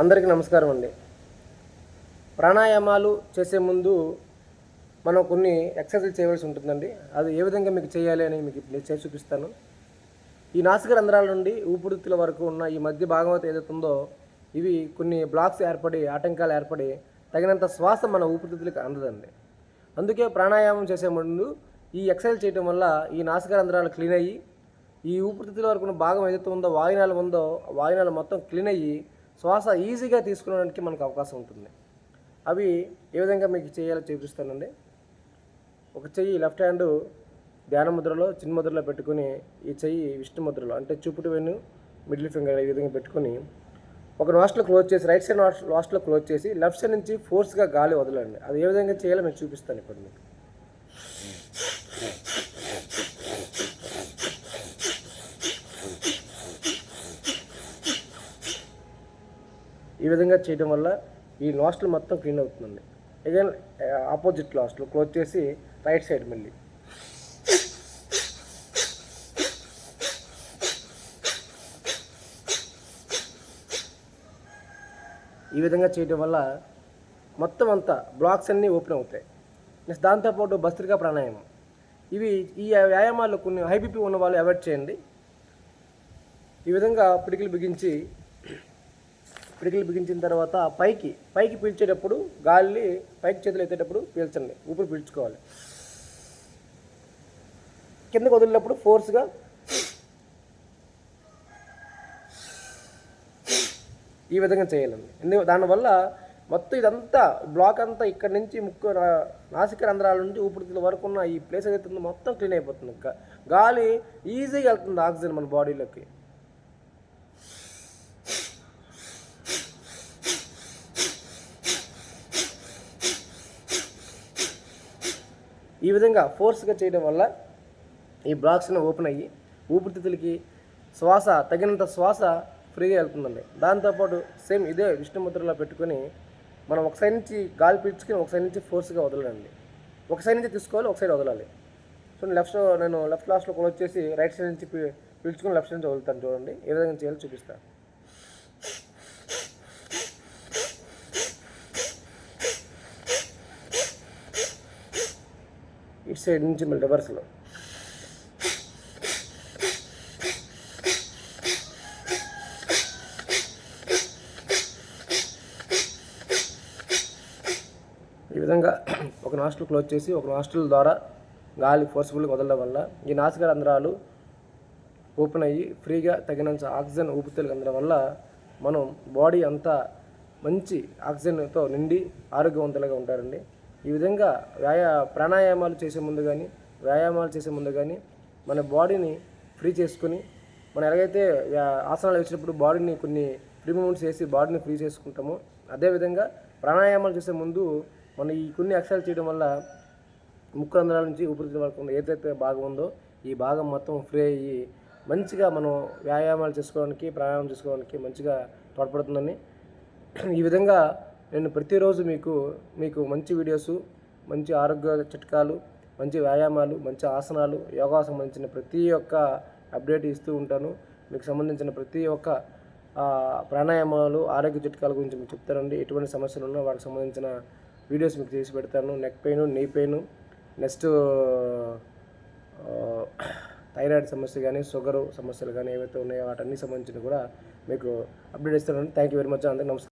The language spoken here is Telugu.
అందరికీ నమస్కారం అండి. ప్రాణాయామాలు చేసే ముందు మనం కొన్ని ఎక్సర్సైజ్ చేయవలసి ఉంటుందండి. అది ఏ విధంగా మీకు చేయాలి అని మీకు నేను చేసి చూపిస్తాను. ఈ నాసిక రంధ్రాల నుండి ఊపిరితిత్తుల వరకు ఉన్న ఈ మధ్య భాగం ఏదైతుందో ఇవి కొన్ని బ్లాక్స్ ఏర్పడి ఆటంకాలు ఏర్పడి తగినంత శ్వాస మన ఊపిరితిత్తులకు అందదండి. అందుకే ప్రాణాయామం చేసే ముందు ఈ ఎక్సర్సైజ్ చేయడం వల్ల ఈ నాసిక రంధ్రాలు క్లీన్ అయ్యి ఈ ఊపిరితిత్తుల వరకు ఉన్న భాగం ఏదైతే ఉందో వాయునాలు ఉందో వాయునాలు మొత్తం క్లీన్ అయ్యి శ్వాస ఈజీగా తీసుకోవడానికి మనకు అవకాశం ఉంటుంది. అవి ఏ విధంగా మీకు చేయాలో చూపిస్తానండి. ఒక చెయ్యి లెఫ్ట్ హ్యాండ్ ధ్యాన ముద్రలో చిన్న ముద్రలో పెట్టుకుని ఈ చెయ్యి విష్ణు ముద్రలో అంటే చూపుడు వెన్ను మిడిల్ ఫింగర్ ఈ విధంగా పెట్టుకుని ఒక నాస్ట్లో క్లోజ్ చేసి రైట్ సైడ్ నోస్ట్లో క్లోజ్ చేసి లెఫ్ట్ సైడ్ నుంచి ఫోర్స్గా గాలి వదలండి. అది ఏ విధంగా చేయాలో మీకు చూపిస్తాను ఇప్పుడు మీకు. ఈ విధంగా చేయడం వల్ల ఈ నాస్టల్ మొత్తం క్లీన్ అవుతుందండి అగైన్ ఆపోజిట్ నాస్టల్ క్లోజ్ చేసి రైట్ సైడ్ మళ్ళీ. ఈ విధంగా చేయడం వల్ల మొత్తం అంతా బ్లాక్స్ అన్నీ ఓపెన్ అవుతాయి. నెక్స్ట్ దాంతోపాటు భస్త్రికా ప్రాణాయామం. ఇవి ఈ వ్యాయామాలు కొన్ని హైబీపీ ఉన్న వాళ్ళు అవాయిడ్ చేయండి. ఈ విధంగా పిడికిలు బిగించి పిడికిలు బిగించిన తర్వాత పైకి పైకి పీల్చేటప్పుడు గాలి పైకి చేతులు ఎత్తేటప్పుడు పీల్చండి. ఊపిరి పీల్చుకోవాలి. కిందకు వదిలినప్పుడు ఫోర్స్గా ఈ విధంగా చేయాలండి. ఎందుకు దానివల్ల మొత్తం ఇదంతా బ్లాక్ అంతా ఇక్కడ నుంచి ముక్కు రా- నాసిక రంధ్రాల నుంచి ఊపిరితిత్తుల వరకు ఉన్న ఈ ప్లేస్ ఏదైతే ఉందో మొత్తం క్లీన్ అయిపోతుంది. ఇంకా గాలి ఈజీగా వెళ్తుంది ఆక్సిజన్ మన బాడీలోకి ఈ విధంగా ఫోర్స్గా చేయడం వల్ల ఈ బ్లాక్స్ని ఓపెన్ అయ్యి ఊపిరితిత్తులకి శ్వాస తగినంత శ్వాస ఫ్రీగా వెళ్తుందండి. దాంతోపాటు సేమ్ ఇదే విష్ణుముద్రలో పెట్టుకొని మనం ఒక సైడ్ నుంచి గాలి పీల్చుకొని ఒక సైడ్ నుంచి ఫోర్స్గా వదలండి. ఒక సైడ్ నుంచి తీసుకోవాలి ఒక సైడ్ వదలాలి. సో లెఫ్ట్ నేను లెఫ్ట్ లాస్ట్లో కూడా వచ్చేసి రైట్ సైడ్ నుంచి పీ- పీల్చుకొని లెఫ్ట్ సైడ్ నుంచి వదులుతాను చూడండి. ఏ విధంగా చేయాలో చూపిస్తాను సైడ్ నుంచి మళ్ళీ రివర్స్లో. ఈ విధంగా ఒక నాస్ట్రల్ క్లోజ్ చేసి ఒక నాస్ట్రల్ ద్వారా గాలి ఫోర్స్ఫుల్గా వదలడం వల్ల ఈ నాసిక రంధ్రాలు ఓపెన్ అయ్యి ఫ్రీగా తగినంత ఆక్సిజన్ ఊపిరితిత్తులకు అందడం వల్ల మనం బాడీ అంతా మంచి ఆక్సిజన్తో నిండి ఆరోగ్యవంతులుగా ఉంటారండి. ఈ విధంగా వ్యాయా ప్రాణాయామాలు చేసే ముందు కానీ వ్యాయామాలు చేసే ముందు కానీ మన బాడీని ఫ్రీ చేసుకుని మనం ఎలాగైతే ఆసనాలు వేసినప్పుడు బాడీని కొన్ని ఫ్రీ మూమెంట్స్ చేసి బాడీని ఫ్రీ చేసుకుంటామో అదేవిధంగా ప్రాణాయామాలు చేసే ముందు మనం ఈ కొన్ని ఎక్సర్సైజ్ చేయడం వల్ల ముక్కు రంధ్రాల నుంచి ఊపిరితిత్తుల వరకు ఏదైతే భాగం ఉందో ఈ భాగం మొత్తం ఫ్రీ అయ్యి మంచిగా మనం వ్యాయామాలు చేసుకోవడానికి ప్రాణాయామం చేసుకోవడానికి మంచిగా తోడ్పడుతుందని ఈ విధంగా నేను ప్రతిరోజు మీకు మీకు మంచి వీడియోస్ మంచి ఆరోగ్య చిట్కాలు మంచి వ్యాయామాలు మంచి ఆసనాలు యోగా సంబంధించిన ప్రతి ఒక్క అప్డేట్ ఇస్తూ ఉంటాను. మీకు సంబంధించిన ప్రతి ఒక్క ప్రాణాయామాలు ఆరోగ్య చిట్కాల గురించి మీకు చెప్తానండి. ఎటువంటి సమస్యలు ఉన్నా వాటికి సంబంధించిన వీడియోస్ మీకు చేసి పెడతాను. Neck pain knee pain next thyroid సమస్య కానీ షుగరు సమస్యలు కానీ ఏవైతే ఉన్నాయో వాటన్ని సంబంధించిన కూడా మీకు అప్డేట్ ఇస్తానండి. థ్యాంక్ యూ వెరీ మచ్ అందరికీ నమస్కారం.